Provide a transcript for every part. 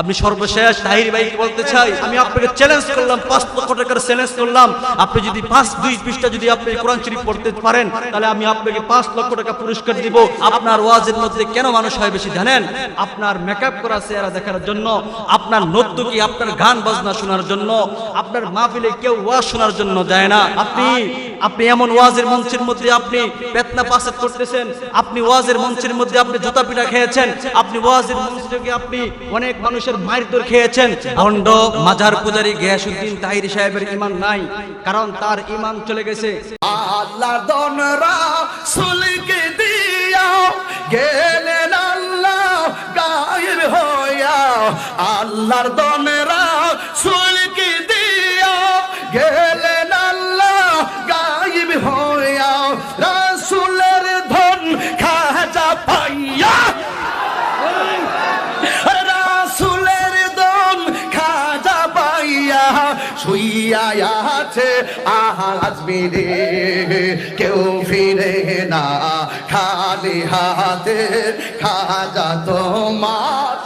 আপনি সর্বশেষ তাহির ভাইকে বলতে চাই, আমি আপনাকে চ্যালেঞ্জ করলাম, পাঁচ লক্ষ টাকার চ্যালেঞ্জ করলাম। আপনি যদি পাঁচ, দুই পৃষ্ঠা যদি আপনি কোরআন শরীফ পড়তে পারেন, তাহলে আমি আপনাকে পাঁচ লক্ষ টাকা পুরস্কার দিব। আপনার ওয়াজের মধ্যে কেন মানুষ হয় বেশি জানেন? আপনার মেকআপ করা চেহারা দেখার জন্য, আপনার নর্তকী আপনার গান বাজনা শোনার জন্য, আপনার মাহফিলে কেউ ওয়াজ শোনার জন্য যায় না। আপনি আপনি এমন ওয়াজের মঞ্চের মধ্যে আপনি পেতনা পাসাদ করতেছেন, আপনি ওয়াজের মঞ্চের মধ্যে আপনি জুতা পিঠা খেয়েছেন, আপনি ওয়াজের মঞ্চ থেকে আপনি অনেক মানুষের মায়ের দর খেয়েছেন। ভণ্ড মাজার পূজারী গিয়াসুদ্দিন তাহির সাহেবের ইমান নাই, কারণ তার ইমান চলে গেছে। আল্লাহ দনরা সুলকে দিয়া গেলেন আল্লাহ গায়ের হইয়া, আল্লাহর দনরা শুইয়া আছে আজ মেরে কেউ ফিরে না খালি হাতে খাজা তোমার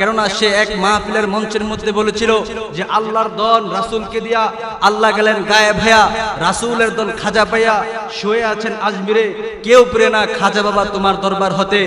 কেননা সে এক মাহফিলের মঞ্চের মধ্যে বলেছিল যে আল্লাহর দল রাসূলকে দিয়া আল্লাহ গেলেন গায়ে ভাইয়া রাসূলের দল খাজা পাইয়া শুয়ে আছেন আজমিরে। কেউ প্রে না, খাজা বাবা তোমার দরবার হতে।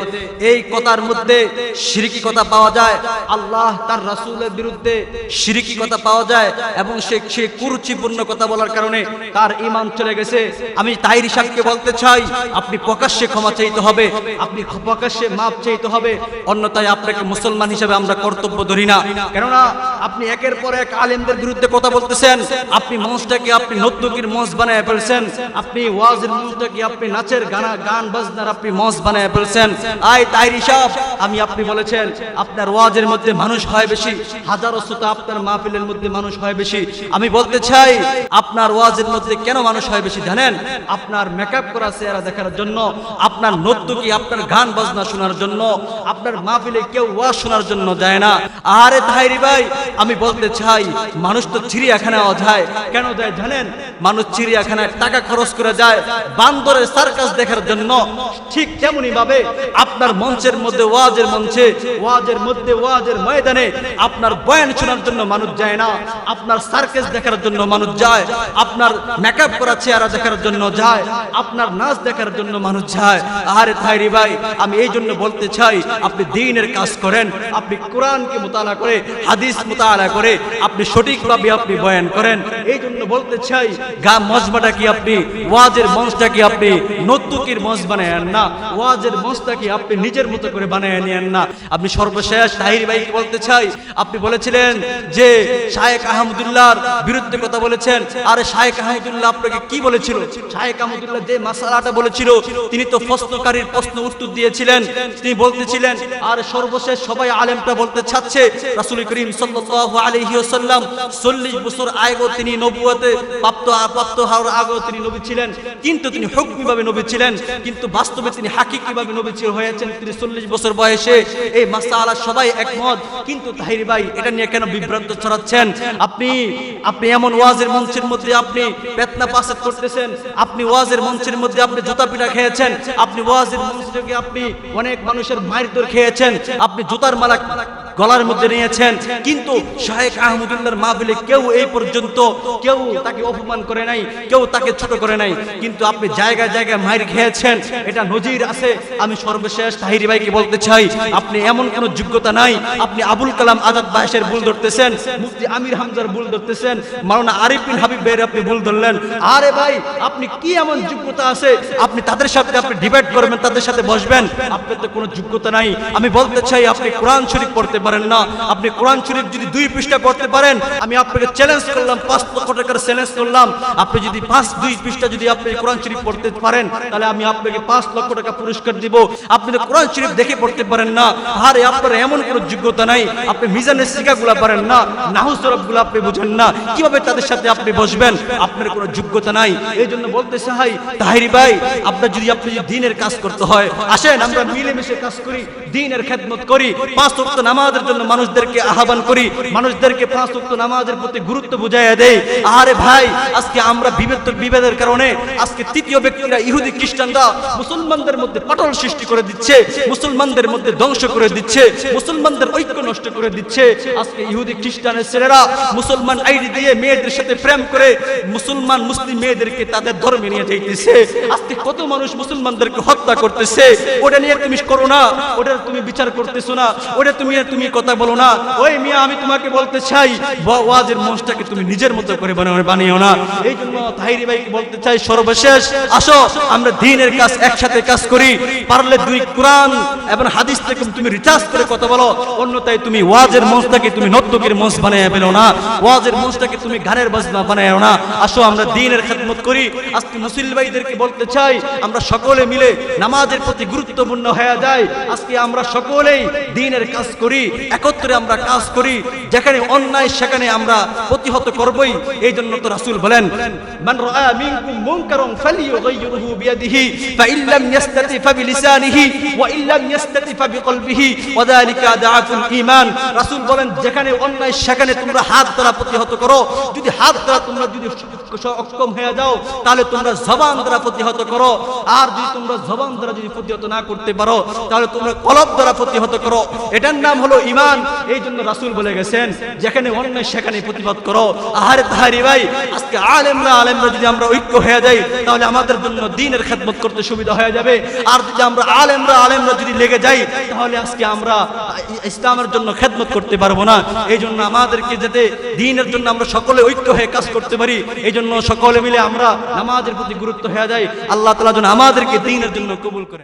এই কথার মধ্যে শিরকি কথা পাওয়া যায়। আল্লাহ তার রাসূলের বিরুদ্ধে শিরকি কথা পাওয়া যায় এবং সে সে কুরুচিপূর্ণ কথা বলার কারণে তার ইমান চলে গেছে। আমি তাইর সাহেবকে বলতে চাই, আপনি প্রকাশ্যে ক্ষমা চাইতে হবে, আপনি প্রকাশ্যে মাপ চাইতে হবে। অন্যথায় আপনাকে মুসলমান হিসেবে আমরা কর্তব্য ধরি না। কেননা আপনি একের পর এক আলেমদের বিরুদ্ধে কথা বলতেছেন, আপনি মঞ্চটাকে আপনি নতুকির মঞ্চ বানায় ফেলছেন, আপনি ওয়াজের মঞ্চটাকে আপনি নাচের গানা, গান বাজনার আপনি মঞ্চ বানায় ফেলছেন। আয় তাইরি সাহেব, আমি আপনি বলেছেন, আপনার ওয়াজের মধ্যে মানুষ হয় বেশি, হাজারো শ্রোতা আপনার মাহফিলের মধ্যে মানুষ হয় বেশি। আমি বলতে চাই, আপনার ওয়াজের মধ্যে কেন মানুষ হয় বেশি জানেন? আপনার মেকআপ করা চেহারা দেখার জন্য, আপনার নর্তকী আপনার গান বাজনা শোনার জন্য, আপনার মাহফিলে কেউ ওয়াজ শোনার জন্য যায় না। আরে তাহিরি ভাই আমি বলতে চাই, মানুষ তো চিড়িয়াখানায় যায় কেন যায় জানেন? মানুষ চিড়িয়াখানায় টাকা খরচ করে যায় বান্দরের সার্কাস দেখার জন্য। ঠিক তেমনি ভাবে আপনার মঞ্চের মধ্যে, ওয়াজের মঞ্চে, ওয়াজের মধ্যে, ওয়াজের ময়দানে আপনার বয়ান শোনার জন্য মানুষ যায় না। আপনার সার্কাস দেখার জন্য মানুষ যায়। আপনার মেকআপ করা চেহারা দেখার জন্য যায়। আপনার নাচ দেখার জন্য মানুষ যায়। আরে তাইরি ভাই, আমি এই জন্য বলতে চাই, আপনি দিনের কাজ করেন, আপনি কোরআনকে মোতালা করে, হাদিস মোতালা করে আপনি সঠিকভাবে আপনি বয়ান করেন। এই জন্য বলতে চাই, গা মজমাটা কি আপনি, ওয়াজের মঞ্চটা কি আপনি নতুকির মঞ্চ বানায় না? ওয়াজের মঞ্চটা কি আপনি নিজের মতো করে বানায় নেন না? আপনি সর্বশেষ তাহির ভাইকে বলতে চাই, আপনি বলেছিলেন যে শায়েক আহমদুল্লাহর বিরুদ্ধে কথা বলেছেন। আরে শায়েক আহমদুল্লাহ আপনাকে কি বলেছিল? শায়েক আহমদুল্লাহ যে মাসালাটা বলেছিল, তিনি তো প্রশ্নকারীর প্রশ্ন উত্তর দিয়েছিলেন। তিনি বলতেছিলেন আর সর্বশেষ সবাই আলেমটা বলতে চাচ্ছে। রাসূল করিম সাল্লাল্লাহু আলাইহি ওয়াসাল্লাম 40 বছর আগেও তিনি নবুয়তে প্রাপ্ত প্রাপ্ত হওয়ার আগেও তিনি নবী ছিলেন। কিন্তু তিনি হুকমিভাবে নবী ছিলেন। কিন্তু বাস্তবে তিনি হাকিকিভাবে নবী হয়েছেন তিনি 40 বছর বয়সে। এই মাসালা সবাই একমত। কিন্তু তাহির ভাই, এটা নিয়ে কেন বিভ্রান্ত ছড়াচ্ছেন? আপনি আপনি এমন ওয়াজের মঞ্চের মধ্যে আপনি পেতনা পাসাদ করতেছেন। আপনি ওয়াজের মঞ্চের মধ্যে আপনি জুতা পিঠা খেয়েছেন। আপনি ওয়াজের মঞ্চ আপনি অনেক মানুষের মায়ের দর খেয়েছেন। আপনি জুতার মালা গলার মধ্যে নিয়েছেন। কিন্তু শাহেক আহমদুল্লাহর মাহফিলে কেউ এই পর্যন্ত কেউ তাকে অপমান করে নাই, কেউ তাকে ছোট করে নাই। কিন্তু আপনি জায়গায় জায়গায় মায়ের খেয়েছেন, এটা নজির আছে। আমি সর্বশেষ তাহিরি ভাইকে বলতে চাই, আপনি এমন কোনো যোগ্যতা নাই। আপনি আবুল কালাম আজাদ বাহেশের ভুল ধরতেছেন, মুফতি আমির হামজার ভুল ধরতেছেন, মাওলানা আরিফ বিন হাবিব ভাইয়ের আপনি ভুল ধরলেন। আরে ভাই, আপনি কি এমন যোগ্যতা আছে? আপনি তাদের সাথে আপনি ডিবেট করবেন, তাদের সাথে বসবেন। আপনার তো কোনো যোগ্যতা নাই। আমি বলতে চাই, আপনি কোরআন শরীফ পড়তে পারেন না। আপনি কোরআন শরীফ যদি দুই পৃষ্ঠা পড়তে পারেন, আমি আপনাকে চ্যালেঞ্জ করলাম, পাঁচ লক্ষ টাকার চ্যালেঞ্জ করলাম। আপনি যদি পাঁচ, দুই পৃষ্ঠা যদি আপনি কোরআন শরীফ পড়তে পারেন, তাহলে আমি আপনাকে পাঁচ লক্ষ টাকা পুরস্কার দিব। আপনি তো কোরআন শরীফ দেখে পড়তে পারেন না। আরে আপনার এমন কোনো যোগ্যতা নাই। আপনি মিজানের শিকাগুলা পারেন না। নাহুসগুলো আপনি বুঝেন না। কীভাবে তাদের সাথে আপনি বসবেন? আপনার কোনো যোগ্যতা নাই। এই জন্য বলতে চাই তাহিরি ভাই, আপনার যদি আপনি দিনের কাজ করতে হয়, আসেন, আমরা মিলেমিশে কাজ করি, দিনের খেদমত করি, পাঁচ নামাজ নামাজের জন্য মানুষদেরকে আহ্বান করি, মানুষদেরকে পাঁচ ওয়াক্ত নামাজের প্রতি গুরুত্ব বুঝাইয়া দেই। আরে ভাই, আজকে আমরা বিভেদ বিভেদের কারণে আজকে তৃতীয় ব্যক্তিরা ইহুদি খ্রিস্টানরা মুসলমানদের মধ্যে পাটল সৃষ্টি করে দিচ্ছে, মুসলমানদের মধ্যে ধ্বংস করে দিচ্ছে, মুসলমানদের ঐক্য নষ্ট করে দিচ্ছে। আজকে ইহুদি খ্রিস্টানের ছেলেরা মুসলমান আইডি দিয়ে মেয়েদের সাথে প্রেম করে মুসলমান মুসলিম মেয়েদেরকে তাদের ধর্মে নিয়ে যাইতেছে। আজকে কত মানুষ মুসলমানদেরকে হত্যা করতেছে, ওটা নিয়ে তুমি করো না, ওটা তুমি বিচার করতেছো না, ওটা তুমি তুমি কথা বলো না। ওই মিয়া, আমি তোমাকে বলতে চাই ওয়াজের মঞ্চটাকে তুমি নিজের মতো করে বানিয়ে বানিও না। এই জন্য তাহিরি ভাইকে বলতে চাই, সর্বশেষ, আসো, আমরা দিনের কাজ একসাথে কাজ করি। পারলে দুই কোরআন এবং হাদিস থেকে তুমি রিচার্জ করে কথা বলো। অন্যথায় তুমি ওয়াজের মঞ্চটাকে তুমি নর্তকের মঞ্চ বানিয়ে ফেলো না। ওয়াজের মঞ্চটাকে তুমি গানের বাজনা বানায় না। আসো, আমরা দিনের খেদমত করি। আজকে মুসলিম ভাইদেরকে বলতে চাই, আমরা সকলে মিলে নামাজের প্রতি গুরুত্বপূর্ণ হয়ে যায় আজকে আমরা সকলেই দিনের কাজ করি। একত্রে আমরা কাজ করি, যেখানে অন্যায় সেখানে আমরা প্রতিহত করবই। এই জন্য তো রাসূল বলেন বলেন, যেখানে অন্যায় সেখানে তোমরা হাত দ্বারা প্রতিহত করো। যদি হাত দ্বারা তোমরা যদি অক্ষম হয়ে যাও, তাহলে তোমরা জবান দ্বারা প্রতিহত করো। আর যদি তোমরা জবান দ্বারা যদি প্রতিহত না করতে পারো, তাহলে তোমরা কলব দ্বারা প্রতিহত করো। এটার নাম হলো ইমান, এই জন্য রাসূল বলে গেছেন, যেখানে অন্যায়, সেখানে প্রতিবাদ করো। আহারে তাহারি ভাই, আজকে আলেমরা আলেমরা যদি আমরা ঐক্য হয়ে যাই, তাহলে আমাদের জন্য দিনের খেদমত করতে সুবিধা হয়ে যাবে। আর যদি আমরা আলেমরা আলেমরা যদি লেগে যাই, তাহলে আজকে আমরা ইসলামের জন্য খেদমত করতে পারব না। এই জন্য আমাদেরকে যাতে দিনের জন্য আমরা সকলে ঐক্য হয়ে কাজ করতে পারি, এই জন্য সকলে মিলে আমরা নামাজের প্রতি গুরুত্ব হয়ে যায় আল্লাহ তালা যেন আমাদেরকে দিনের জন্য কবুল করে।